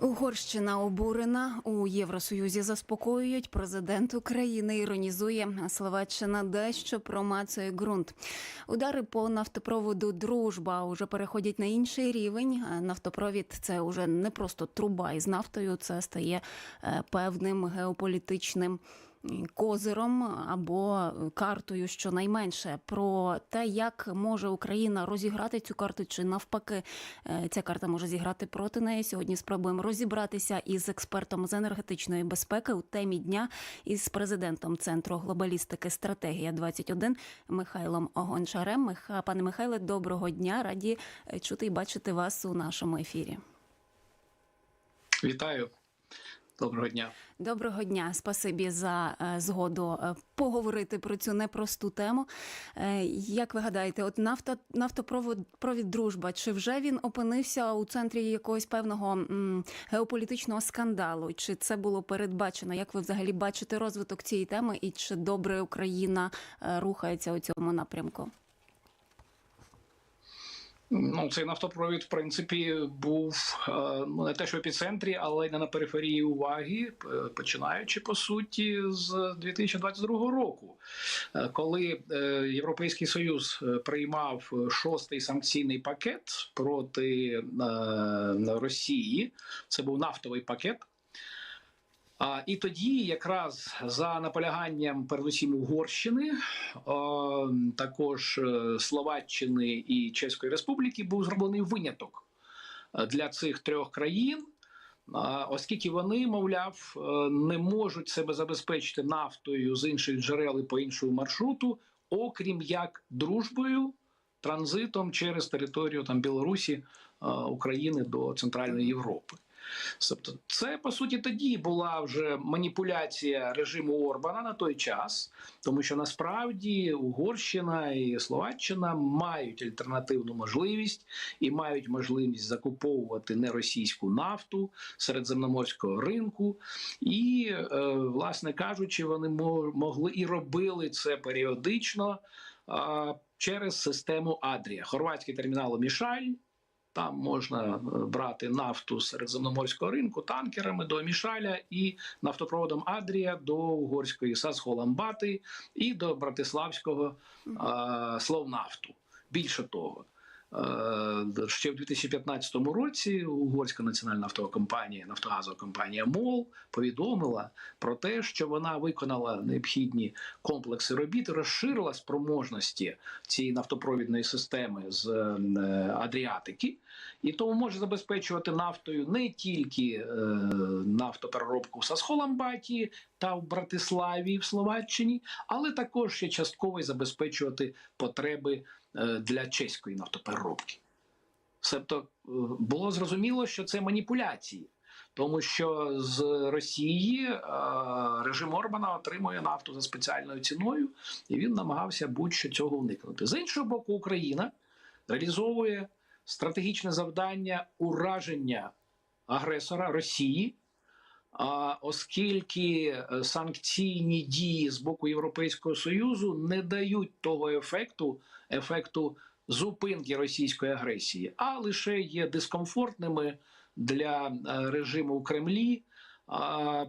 Угорщина обурена у Євросоюзі заспокоюють. Президент України іронізує Словаччина дещо промацує ґрунт. Удари по нафтопроводу Дружба уже переходять на інший рівень. А Нафтопровід це вже не просто труба із нафтою, це стає е, певним геополітичним козиром або картою, щонайменше про те, як може Україна розіграти цю карту, чи навпаки е, ця карта може зіграти проти неї. Сьогодні спробуємо розібратися із експертом з енергетичної безпеки у темі дня із президентом центру глобалістики стратегія 21 Михайлом Гончарем. Миха, пане Михайле, доброго дня. Раді е, чути і бачити вас у нашому ефірі. Вітаю. Доброго дня. Доброго дня, спасибі за е, згоду е, поговорити про цю непросту тему. Е, Як ви гадаєте, от нафто, нафтопровод провід дружба, чи вже він опинився у центрі якогось певного геополітичного скандалу? Чи це було передбачено? Як ви взагалі бачите розвиток цієї теми, і чи добре Україна рухається у цьому напрямку? Ну, цей нафтопровід, в принципі, був е, ну не те, що в епіцентрі, але й не на периферії уваги, починаючи по суті з 2022 року, Е, коли е, Європейський Союз е, приймав шостий санкційний пакет проти е, Росії. Це був нафтовий пакет. А, і тоді, якраз за наполяганням передусім Угорщини, е, також е, Словаччини і Чеської Республіки, був зроблений виняток е, для цих трьох країн, а, оскільки вони, мовляв, е, не можуть себе забезпечити нафтою з інших джерел і по іншому маршруту, окрім як дружбою, транзитом через територію там Білорусі, е, України до Центральної Європи. Тобто, це по суті тоді була вже маніпуляція режиму Орбана на той час, тому що насправді Угорщина і Словаччина мають альтернативну можливість і мають можливість закуповувати неросійську нафту середземноморського ринку, і, е, власне кажучи, вони могли і робили це періодично через систему Адрія. Хорватський термінал Мішаль. Там можна е, брати нафту з середземноморського ринку танкерами до Мішаля і нафтопроводом Адрія до угорської Сасхоламбати і до Братиславського е, Словнафту. Більше того, ще в 2015 році угорська національна нафтова компанія, нафтогазова компанія МОЛ повідомила про те, що вона виконала необхідні комплекси робіт, розширила спроможності цієї нафтопровідної системи з е, Адріатики, і тому може забезпечувати нафтою не тільки е, нафтопереробку в Сасхоламбаті та в Братиславі в Словаччині, але також ще частково забезпечувати потреби е, для чеської нафтопереробки. Себто е, було зрозуміло, що це маніпуляції. Тому що з Росії е, режим Орбана отримує нафту за спеціальною ціною, і він намагався будь-що цього уникнути. З іншого боку, Україна реалізовує стратегічне завдання ураження агресора Росії. Оскільки е, санкційні дії з боку Європейського союзу не дають того ефекту, ефекту зупинки російської агресії, а лише є дискомфортними для е, режиму в Кремлі,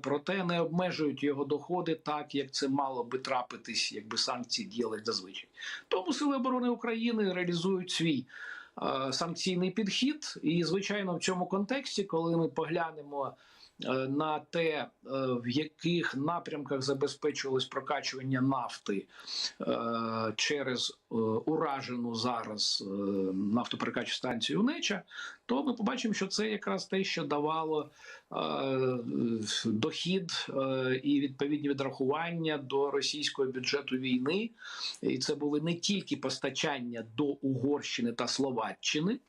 проте не обмежують його доходи так, як це мало би трапитись, якби санкції діяли зазвичай. Тому сили оборони України реалізують свій е, санкційний підхід, і звичайно, в цьому контексті, коли ми поглянемо. Е, На те, е, в яких напрямках забезпечувалось прокачування нафти е, через уражену зараз нафтоперекачу станцію Неча, то ми побачимо, що це якраз те, що давало дохід і відповідні відрахування до російського бюджету війни. І це були не тільки постачання до Угорщини та Словаччини.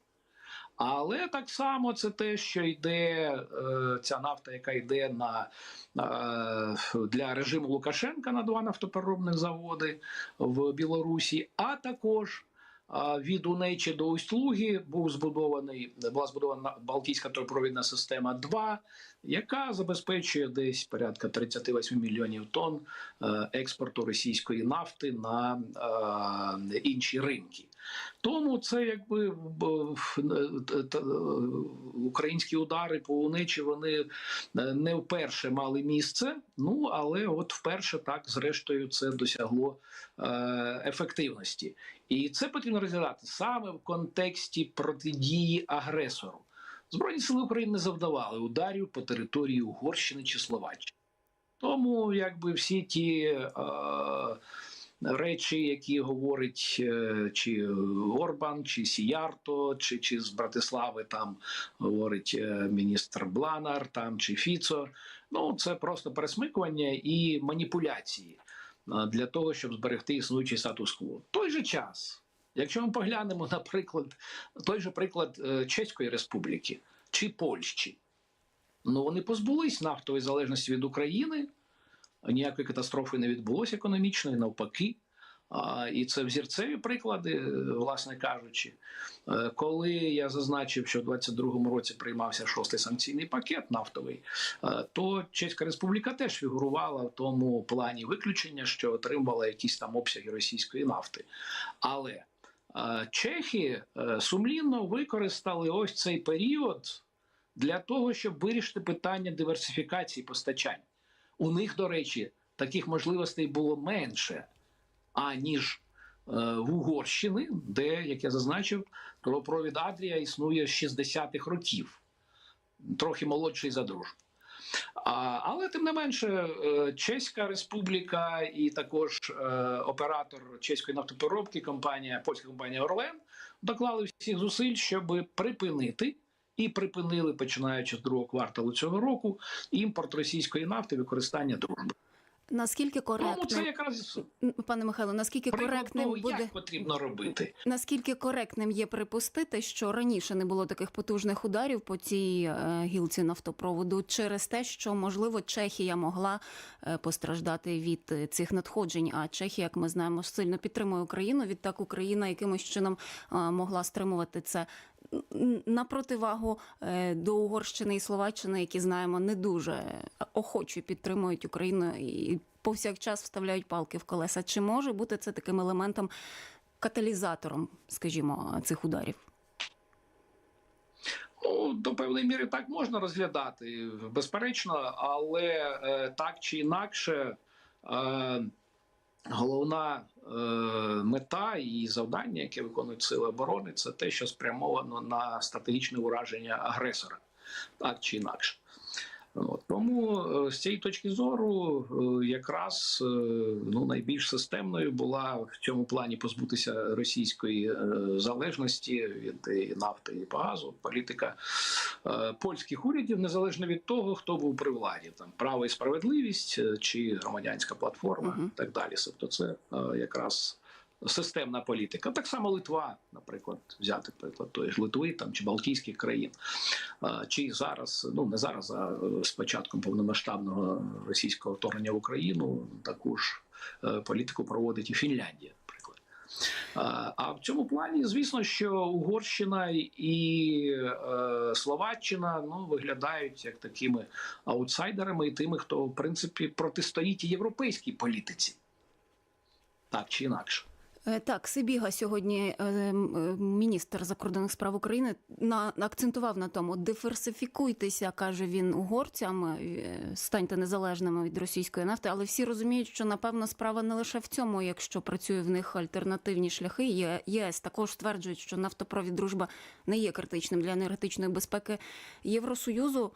Але так само це те, що йде е, ця нафта, яка йде на е, для режиму Лукашенка на два нафтопереробних заводи в Білорусі, а також від Унечі до Усть-Луги був збудований була збудована Балтійська трубопровідна система 2 яка забезпечує десь порядка 38 мільйонів тонн е, експорту російської нафти на е, інші ринки. Тому це якби т- українські удари по Уничі вони е, не вперше мали місце. Ну але от вперше так, зрештою, це досягло е, ефективності, і це потрібно розглядати саме в контексті протидії агресору. Збройні сили України не завдавали ударів по території Угорщини чи Словаччини. Тому якби всі ті е, речі, які говорить е, чи Орбан, чи Сіярто, чи, чи з Братислави там говорить е, міністр Бланар там чи Фіцо. Ну це просто пересмикування і маніпуляції е, для того, щоб зберегти існуючий статус-кво. Той же час, якщо ми поглянемо, наприклад, той же приклад Чеської Республіки чи Польщі, ну вони позбулись нафтової залежності від України. Ніякої катастрофи не відбулося економічної, навпаки. І це взірцеві приклади, е, власне кажучи. Е, Коли я зазначив, що в 22-му році приймався шостий санкційний пакет нафтовий, е, то Чеська Республіка теж фігурувала в тому плані виключення, що отримувала якісь там обсяги російської нафти. Але чехи сумлінно використали ось цей період для того, щоб вирішити питання диверсифікації постачань. У них, до речі, таких можливостей було менше, аніж е, в Угорщини, де, як я зазначив, трубопровід Адрія існує з 60-х років, трохи молодший за дружбу. Але тим не менше, е, Чеська Республіка і також е, оператор чеської нафтопереробки, компанія, польська компанія Орлен, доклали всіх зусиль, щоб припинити і припинили, починаючи з другого кварталу цього року, імпорт російської нафти, використання дружби. Наскільки Тому це коректно, якраз пане Михайло, наскільки приклад коректним буде як потрібно робити. наскільки коректним є припустити, що раніше не було таких потужних ударів по цій е, гілці нафтопроводу через те, що можливо Чехія могла е, постраждати від е, цих надходжень. А Чехія, як ми знаємо, сильно підтримує Україну. Відтак Україна якимось чином могла стримувати це. На противагу е, до Угорщини і Словаччини, які знаємо, не дуже охоче підтримують Україну і повсякчас вставляють палки в колеса. Чи може бути це таким елементом каталізатором, скажімо, цих ударів? Ну, до певної міри так можна розглядати, безперечно, але е, так чи інакше, е, головна е, мета і завдання, яке виконують сили оборони, це те, що спрямовано на стратегічне ураження агресора, так чи інакше. От, тому е, з цієї точки зору, е, якраз е, ну, найбільш системною була в цьому плані позбутися російської залежності від і нафти і газу, політика польських урядів, незалежно від того, хто був при владі, там право і справедливість чи громадянська платформа, і так далі. Тобто, це якраз. Системна політика, так само Литва, наприклад, взяти приклад тої ж Литви там чи Балтійських країн, чи зараз, ну не зараз, а з початком повномасштабного російського вторгнення в Україну, таку ж е, політику проводить і Фінляндія, А в цьому плані, звісно, що Угорщина і е, Словаччина ну виглядають як такими аутсайдерами і тими, хто в принципі протистоїть європейській політиці, так чи інакше. Е, Так, Сибіга сьогодні е, е, міністр закордонних справ України на акцентував на тому: диверсифікуйтеся, каже він угорцям, станьте незалежними від російської нафти. Але всі розуміють, що напевно справа не лише в цьому, якщо працює в них альтернативні шляхи. ЄС також стверджують, що нафтопровід дружба не є критичним для енергетичної безпеки Євросоюзу.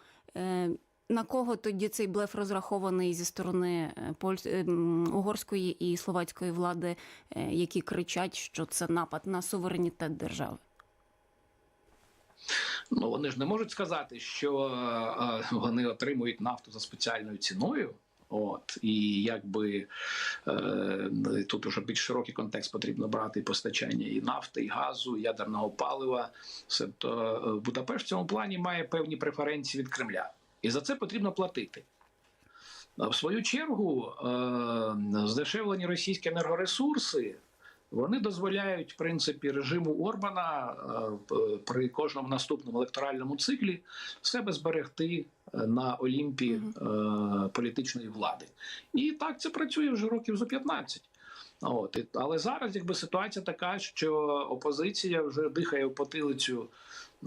На кого тоді цей блеф розрахований зі сторони е, поль- е, угорської і словацької влади, е, які кричать, що це напад на суверенітет держави? Ну вони ж не можуть сказати, що вони отримують нафту за спеціальною ціною. От і якби е, тут уже більш широкий контекст потрібно брати і постачання і нафти, і газу, і ядерного палива. Е, Будапешт в цьому плані має певні преференції від Кремля, і за це потрібно платити. В свою чергу, е, здешевлені російські енергоресурси вони дозволяють в принципі режиму Орбана е, при кожному наступному електоральному циклі себе зберегти е, на Олімпі політичної влади. І так це працює вже років за 15. От і- але зараз, якби ситуація така, що опозиція вже дихає в потилицю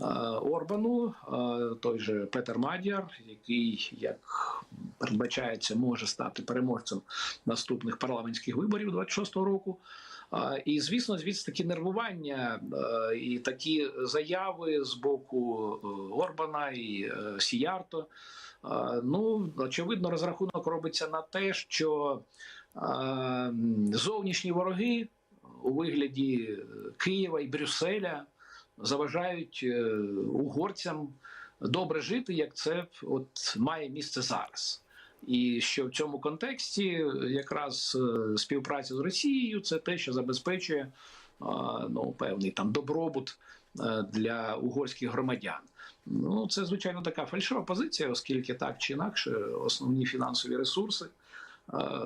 е, Орбану, е, той же Петер Мадяр, який, як передбачається, може стати переможцем наступних парламентських виборів 26-го року. А, І звісно, звідси такі нервування е, і такі заяви з боку е, Орбана і е, Сіярто. Е, Ну, очевидно, розрахунок робиться на те, що е, зовнішні вороги у вигляді Києва і Брюсселя заважають е, угорцям добре жити, як це от має місце зараз. І що в цьому контексті якраз е, співпраця з Росією це те, що забезпечує е, ну, певний там добробут е, для угорських громадян. Ну, це звичайно така фальшива позиція, оскільки так чи інакше основні фінансові ресурси е,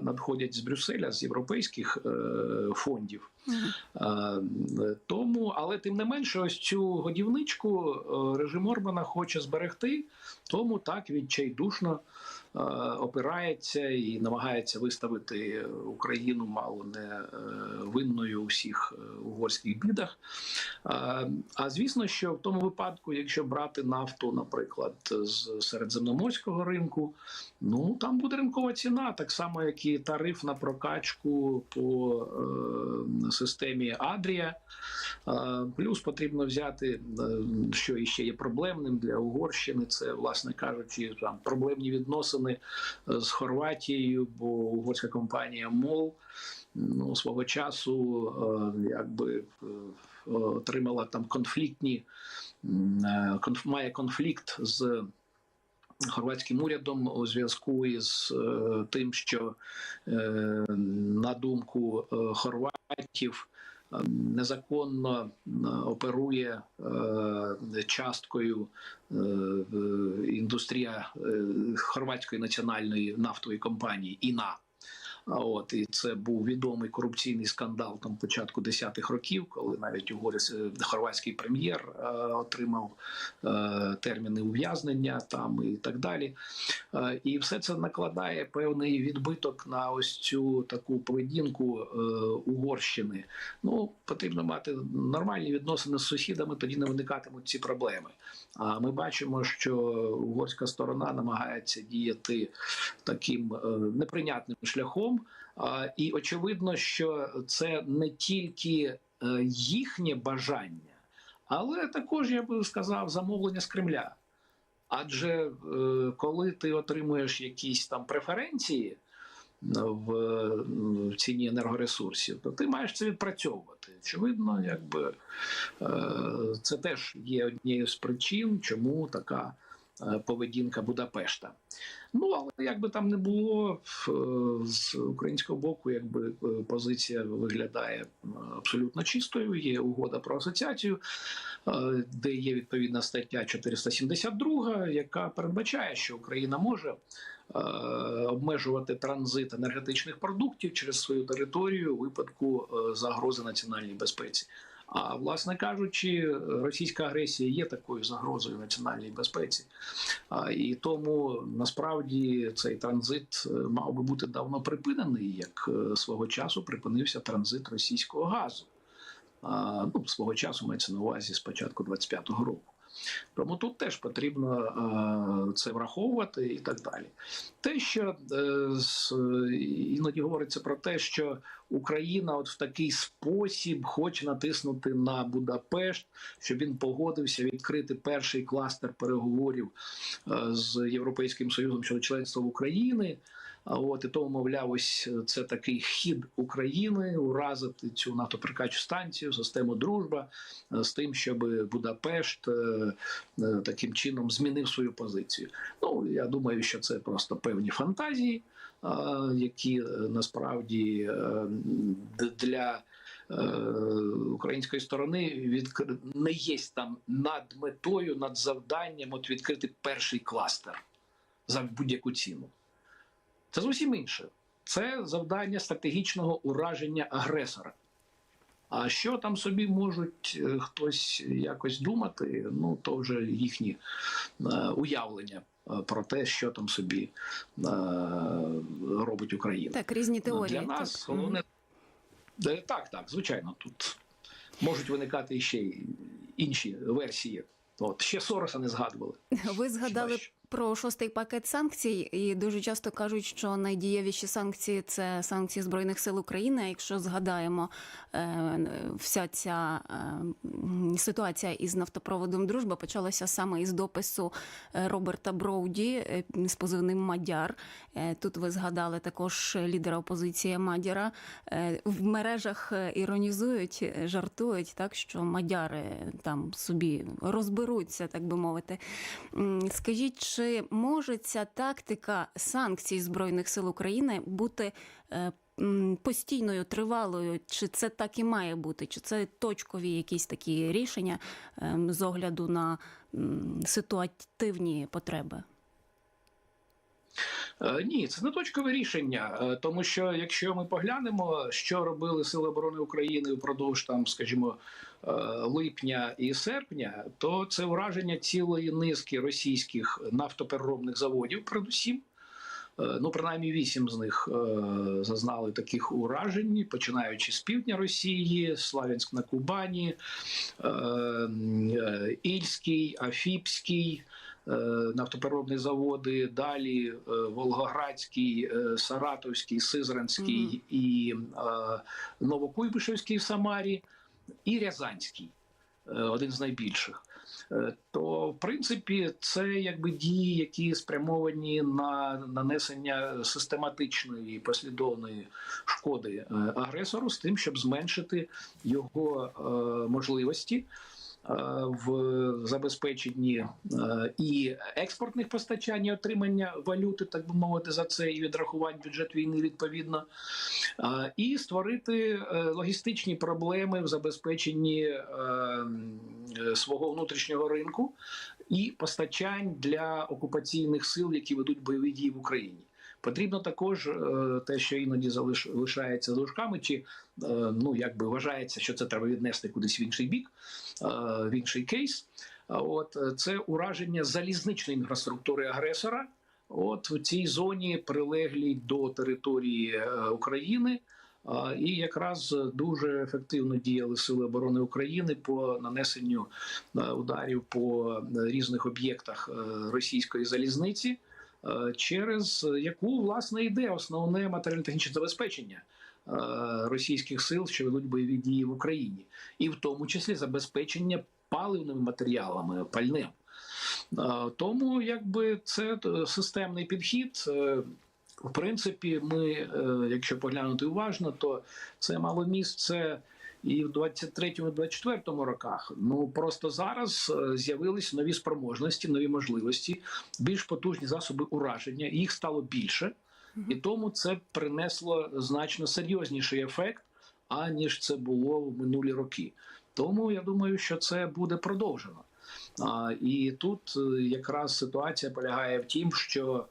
надходять з Брюсселя, з європейських е, фондів. Е, Тому, але тим не менше, ось цю годівничку е, режим Орбана хоче зберегти, тому так відчайдушно опирається і намагається виставити Україну мало не винною у всіх угорських бідах. А звісно, що в тому випадку, якщо брати нафту, наприклад, з середземноморського ринку, ну там буде ринкова ціна, так само як і тариф на прокачку по е, системі Адрія. Е, Плюс потрібно взяти, е, що іще є проблемним для Угорщини. Це, власне кажучи, там проблемні відносини е, з Хорватією, бо угорська компанія МОЛ ну, свого часу е, якби е, отримала там конфліктні, е, конф, має конфлікт з. Хорватським урядом у зв'язку із е, тим, що е, на думку е, хорватів е, незаконно е, оперує е, часткою е, індустрія е, хорватської національної нафтової компанії ІНА. От і це був відомий корупційний скандал там початку 10-х років, коли навіть угорець хорватський прем'єр е, отримав е, терміни ув'язнення там і так далі. Е, і все це накладає певний відбиток на ось цю таку поведінку е, Угорщини. Ну потрібно мати нормальні відносини з сусідами, тоді не виникатимуть ці проблеми. А ми бачимо, що угорська сторона намагається діяти таким е, неприйнятним шляхом. І очевидно, що це не тільки е, їхнє бажання, але також я би сказав замовлення з Кремля. Адже е, коли ти отримуєш якісь там преференції е, в, ціні енергоресурсів, то ти маєш це відпрацьовувати. Очевидно, якби це теж є однією з причин, чому така поведінка Будапешта. Ну, але як би там не було, е, з українського боку, якби е, позиція виглядає е, абсолютно чистою. Є угода про асоціацію, е, де є відповідна стаття 472, яка передбачає, що Україна може е, обмежувати транзит енергетичних продуктів через свою територію у випадку е, загрози національній безпеці. А власне кажучи, російська агресія є такою загрозою національній безпеці. І тому насправді цей транзит е, мав би бути давно припинений, як е, свого часу припинився транзит російського газу. Ну, свого часу мається на увазі з початку 25-го року. Тому тут теж потрібно е, це враховувати і так далі. Те, що е, іноді говориться про те, що Україна от в такий спосіб хоче натиснути на Будапешт, щоб він погодився відкрити перший кластер переговорів е, з Європейським Союзом щодо членства України. От і тому, мовляв, ось це такий хід України уразити цю нафтоприкачу станцію, систему дружба е, з тим, щоб Будапешт е, е, таким чином змінив свою позицію. Ну я думаю, що це просто певні фантазії, е, які е, насправді е, для е, української сторони відкр... не є там над метою, над завданням от відкрити перший кластер за будь-яку ціну. Це зовсім інше. Це завдання стратегічного ураження агресора. А що там собі можуть е, хтось якось думати, ну то вже їхні е, уявлення е, про те, що там собі робить Україна. Так, різні теорії. Для нас. Мгм. головне Так, так, звичайно, тут можуть виникати ще й інші версії. От ще Сороса не згадували. Ви згадали що? Про шостий пакет санкцій, і дуже часто кажуть, що найдієвіші санкції це санкції збройних сил України. А Якщо згадаємо е, вся ця е, ситуація із нафтопроводом Дружба почалася саме із допису е, Роберта Броуді з позивним Мадяр. Тут ви згадали також лідера опозиції Мадяра. В мережах іронізують, жартують, так що мадяри там собі розберуться, так би мовити. Скажіть, чи може ця тактика санкцій Збройних сил України бути е, постійною, тривалою? Чи це так і має бути? Чи це точкові якісь такі рішення ем, з огляду на ситуативні потреби? Е, Ні, це не точкове рішення, е, тому що якщо ми поглянемо, що робили Сили оборони України впродовж там, скажімо, липня і серпня, то це ураження цілої низки російських нафтопереробних заводів, передусім. Е, Ну, принаймні вісім з них е, зазнали таких уражень, починаючи з півдня Росії, Славянськ на Кубані, е, е, Ільський, Афіпський, е, нафтопереробні заводи, далі е, Волгоградський, е, Саратовський, Сизранський Мгм. і е, Новокуйбишевський в Самарі, і Рязанський, е, один з найбільших. Е, То, в принципі, це якби дії, які спрямовані на нанесення систематичної послідовної шкоди е, агресору з тим, щоб зменшити його можливості в забезпеченні е, і експортних постачань, і отримання валюти, так би мовити, за це і відрахувань бюджет війни відповідно, е, і створити е, логістичні проблеми в забезпеченні е, е, свого внутрішнього ринку і постачань для окупаційних сил, які ведуть бойові дії в Україні. Потрібно також е, те, що іноді залиш, лишається дужками, чи е, ну якби вважається, що це треба віднести кудись в інший бік, е, в інший кейс. От це ураження залізничної інфраструктури агресора. От в цій зоні прилеглій до території України. І якраз дуже ефективно діяли сили оборони України по нанесенню ударів по різних об'єктах російської залізниці, через яку власне йде основне матеріально-технічне забезпечення е, російських сил, що ведуть бойові дії в Україні, і в тому числі забезпечення паливними матеріалами, пальним. Е, Тому якби це е, системний підхід. Е, В принципі, ми, е, якщо поглянути уважно, то це мало місце і в 23-24 роках. Ну просто зараз е, з'явились нові спроможності, нові можливості, більш потужні засоби ураження. Їх стало більше, і тому це принесло значно серйозніший ефект, аніж це було в минулі роки. Тому я думаю, що це буде продовжено. А, і тут е, якраз ситуація полягає в тім, що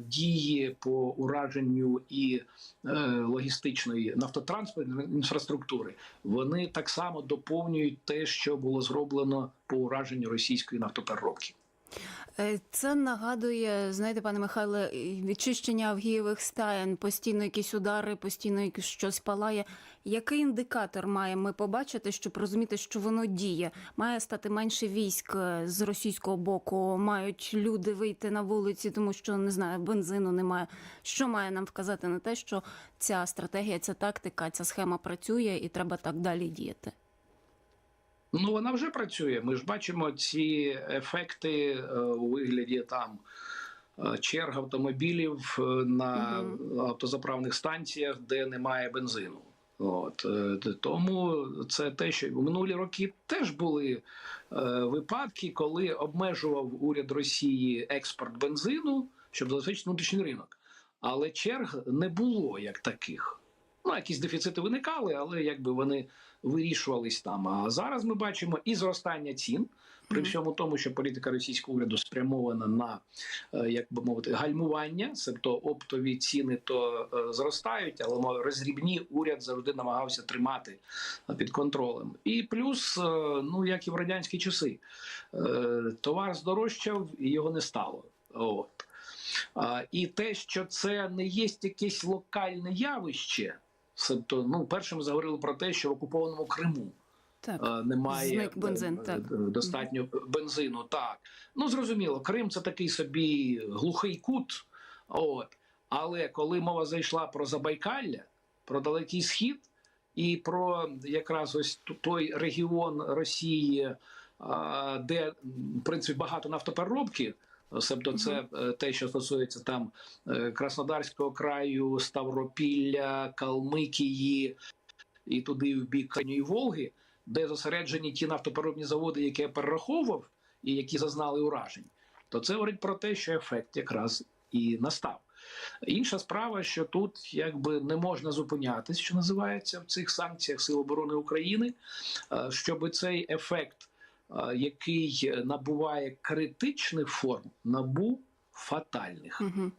дії по ураженню і е, логістичної нафтотранспортної інфраструктури вони так само доповнюють те, що було зроблено по ураженню російської нафтопереробки. Е, Це нагадує, знаєте, пане Михайле, відчищення авгієвих стаєн, постійно якісь удари, постійно якесь щось палає. Який індикатор маємо ми побачити, щоб розуміти, що воно діє? Має стати менше військ е, з російського боку, мають люди вийти на вулиці, тому що не знаю, бензину немає. Що має нам вказати на те, що ця стратегія, ця тактика, ця схема працює і треба так далі діяти? Ну вона вже працює. Ми ж бачимо ці ефекти е, у вигляді там е, черг автомобілів е, на автозаправних станціях, де немає бензину. От тому це те, що в минулі роки теж були випадки, коли обмежував уряд Росії експорт бензину, щоб забезпечити внутрішній ринок. Але черг не було як таких. Ну, якісь дефіцити виникали, але якби вони вирішувались там. А зараз ми бачимо і зростання цін, при всьому тому, що політика російського уряду спрямована на е, як би мовити гальмування, тобто оптові ціни то е, зростають, але розрібні уряд завжди намагався тримати е, під контролем. І плюс, ну як і в радянські часи, товар здорожчав і його не стало. От. І те, що це не є якесь локальне явище, Тобто, ну, першим заговорили про те, що в окупованому Криму Так. е, немає Зник бензин, е, так. е, достатньо бензину. Так, ну зрозуміло, Крим це такий собі глухий кут. От. Але коли мова зайшла про Забайкалля, про Далекий Схід і про якраз ось той регіон Росії, де в принципі багато нафтопереробки. Себто це е, те, що стосується там е, Краснодарського краю, Ставропілля, Калмикії і туди в бік Крайньої Волги, де зосереджені ті нафтопереробні заводи, які я перераховував, і які зазнали уражень, то це говорить про те, що ефект якраз і настав. Інша справа, що тут якби не можна зупинятись, що називається в цих санкціях Сил оборони України, е, щоб цей ефект, який набуває критичних форм, набув фатальних. Угу.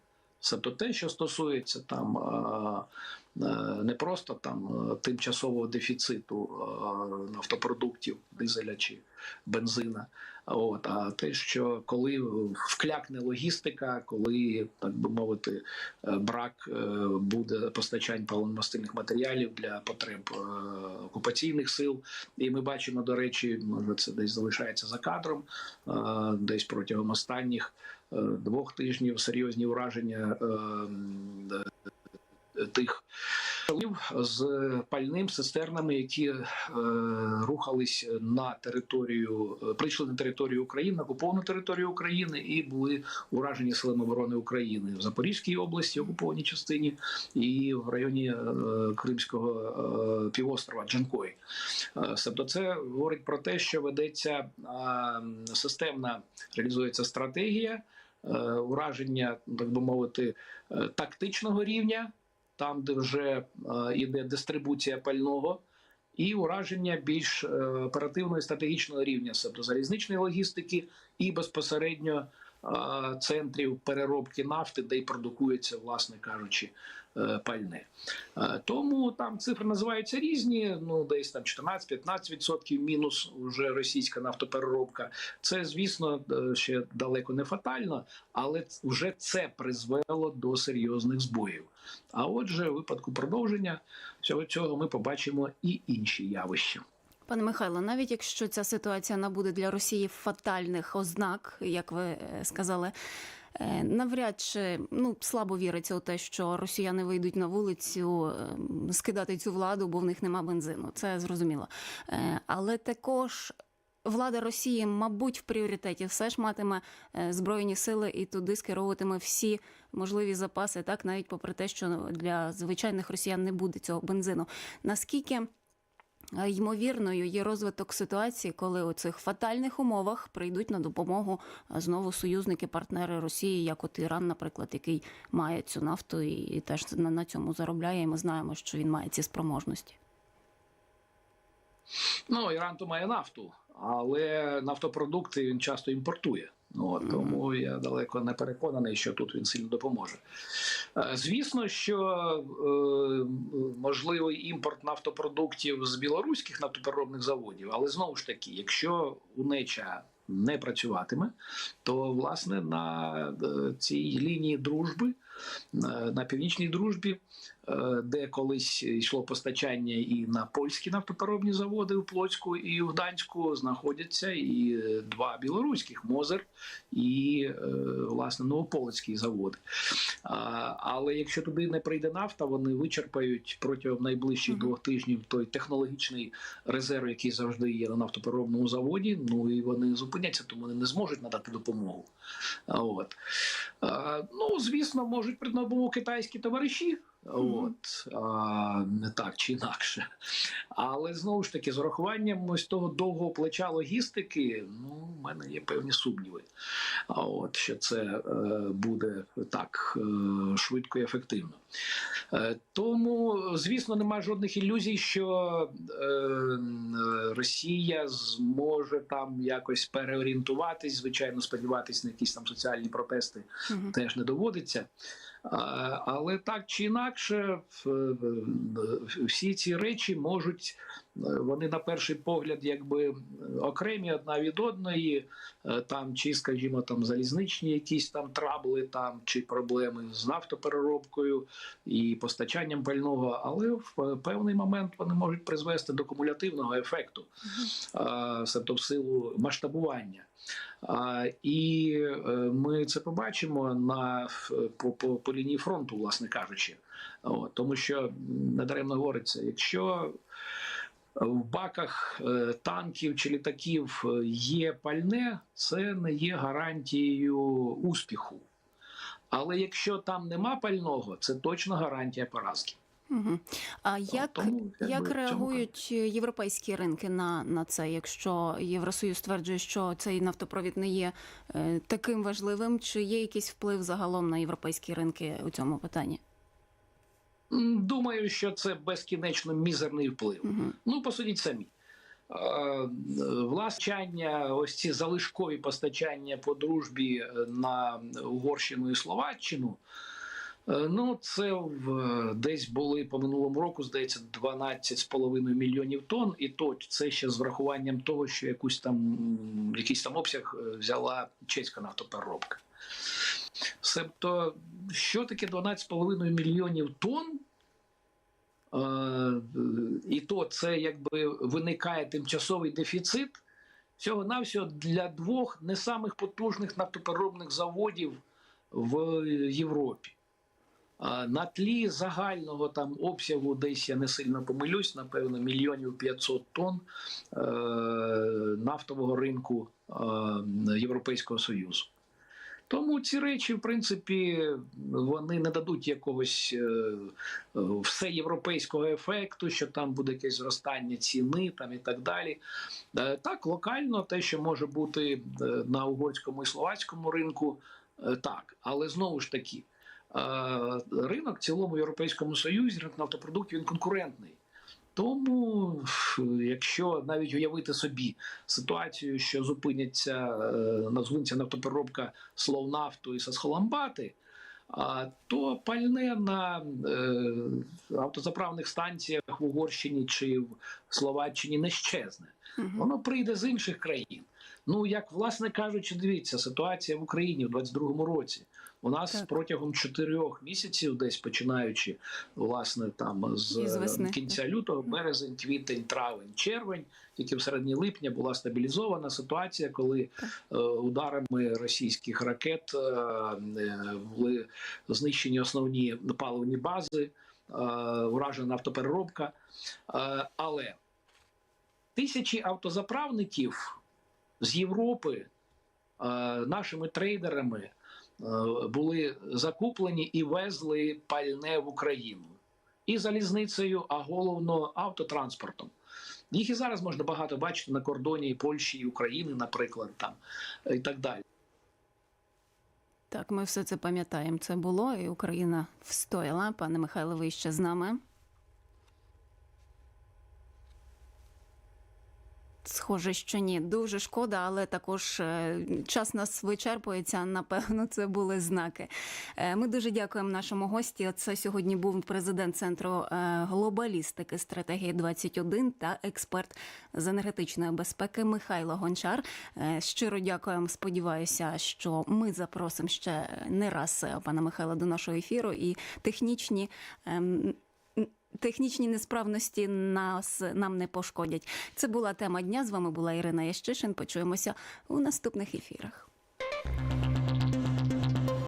то те, що стосується там е, е, не просто там е, тимчасового дефіциту е, нафтопродуктів, дизеля чи бензина, от, а те, що коли вклякне логістика, коли, так би мовити, е, брак е, буде постачань паливно-мастильних матеріалів для потреб е, окупаційних сил, і ми бачимо, до речі, може це десь залишається за кадром, десь протягом останніх двох тижнів серйозні е, тих з пальним цистернами, які е, рухались на територію, е, прийшли на територію України, окуповану територію України, і були уражені силами оборони України в Запорізькій області, окупованій частині, і в районі е, Кримського півострова Джанкой. Е, Тобто, це говорить про те, що ведеться системна реалізується стратегія ураження, так би мовити, тактичного рівня, там, де вже йде дистрибуція пального. І ураження більш е, оперативного і стратегічного рівня, тобто залізничної логістики і безпосередньо е, центрів переробки нафти, де й продукується, власне кажучи, е, пальне. Е, Тому там цифри називаються різні. Ну десь там 14-15% мінус вже російська нафтопереробка. Це, звісно, е, ще далеко не фатально, але вже це призвело до серйозних збоїв. А отже, в випадку продовження всього цього ми побачимо і інші явища. Пане Михайло, навіть якщо ця ситуація набуде для Росії фатальних ознак, як ви е, сказали, е, навряд чи ну слабо віриться у те, що росіяни вийдуть на вулицю е, скидати цю владу, бо в них нема бензину. Це зрозуміло. Е, Але також. Влада Росії, мабуть, в пріоритеті все ж матиме збройні сили і туди скеровуватиме всі можливі запаси, так навіть попри те, що для звичайних росіян не буде цього бензину. Наскільки Ймовірною є розвиток ситуації, коли у цих фатальних умовах прийдуть на допомогу е, знову союзники, партнери Росії, як от Іран, наприклад, який має цю нафту і, теж на цьому заробляє. І ми знаємо, що він має ці спроможності. Ну, Іран то має нафту, але нафтопродукти він часто імпортує. Ну, от, тому я далеко не переконаний, що тут він сильно допоможе. Е, Звісно, що е, можливий імпорт нафтопродуктів з білоруських нафтопереробних заводів, але знову ж таки, якщо унеча не працюватиме, то власне на е, цій лінії дружби, е, на північній дружбі, де колись йшло постачання і на польські нафтопереробні заводи в Плоцьку і в Гданську, знаходяться і е, два білоруських Мозер і е, власне Новополицький завод. А, Але якщо туди не прийде нафта, вони вичерпають протягом найближчих Мгм. двох тижнів той технологічний резерв, який завжди є на нафтопереробному заводі. Ну і вони зупиняться, тому вони не зможуть надати допомогу. От. Ну, звісно, можуть прийти китайські товариші. От а, не так чи інакше, але знову ж таки, з урахуванням ось того довгого плеча логістики, ну в мене є певні сумніви. А от що це е, буде так е, швидко і ефективно. Е, тому, звісно, немає жодних ілюзій, що е, Росія зможе там якось переорієнтуватись. Звичайно, сподіватись на якісь там соціальні протести Мгм. теж не доводиться. Але так чи інакше, всі ці речі можуть вони на перший погляд, якби окремі одна від одної, е, там чи, скажімо, там залізничні якісь там трабли, там чи проблеми з нафтопереробкою і постачанням пального, але в певний момент вони можуть призвести до кумулятивного ефекту, е, себто в силу масштабування. І е, ми це побачимо на по, по, по лінії фронту, власне кажучи. От, тому що м, недаремно говориться, якщо в баках е, танків чи літаків е, є пальне, це не є гарантією успіху. Але якщо там нема пального, це точно гарантія поразки. Угу. А як, тому, як в реагують європейські ринки на, на це, якщо Євросоюз стверджує, що цей нафтопровід не є е, таким важливим, чи є якийсь вплив загалом на європейські ринки у цьому питанні? Думаю, що це безкінечно мізерний вплив. Угу. Ну, посудіть самі. Е, Власчання, ось ці залишкові постачання по дружбі е, на Угорщину і Словаччину. е, Ну, це в, десь були по минулому року, здається, 12,5 мільйонів тонн, і то це ще з врахуванням того, що якусь там якийсь там обсяг е, взяла чеська нафтопереробка. Себто, що таке 12,5 мільйонів тонн? Е, І то це якби виникає тимчасовий дефіцит всього навсього для двох не самих потужних нафтопереробних заводів в Європі. На тлі загального там обсягу, десь я не сильно помилюсь, напевно, мільйонів 500 тонн е, нафтового ринку е, Європейського Союзу. Тому ці речі, в принципі, вони не дадуть якогось е, е, всеєвропейського ефекту, що там буде якесь зростання ціни там і так далі. Е, Так, локально те, що може бути на угорському і словацькому ринку, так, але знову ж таки, ринок в цілому Європейському Союзі, ринок нафтопродуктів, він конкурентний. Тому, якщо навіть уявити собі ситуацію, що зупиняться е, назвинця нафтопереробка Словнафту і Сасхоламбати, то пальне на е, автозаправних станціях в Угорщині чи в Словаччині не щезне. Воно прийде з інших країн. Ну як власне кажучи, дивіться, ситуація в Україні в 22-му році. У нас Так. протягом чотирьох місяців, десь починаючи власне там з, весни, е, кінця лютого, березень, квітень, травень, червень, тільки в середині липня була стабілізована ситуація, коли е, ударами російських ракет е, е, були знищені основні паливні бази, е, уражена нафтопереробка. Е, але тисячі автозаправників з Європи е, нашими трейдерами були закуплені і везли пальне в Україну і залізницею, а головно автотранспортом. Їх і зараз можна багато бачити на кордоні Польщі і України, наприклад, там е, і так далі. Так, ми все це пам'ятаємо. Це було, і Україна встояла. Пане Михайло, ви ще з нами. Схоже, що ні. Дуже шкода, але також е, час нас вичерпується. Напевно, це були знаки. Е, Ми дуже дякуємо нашому гості. Це сьогодні був президент центру е, глобалістики стратегії 21 та експерт з енергетичної безпеки Михайло Гончар. Щиро дякуємо. Сподіваюся, що ми запросимо ще не раз пана Михайла до нашого ефіру і технічні. Технічні несправності нас нам не пошкодять. Це була тема дня. З вами була Ірина Ящишин. Почуємося у наступних ефірах.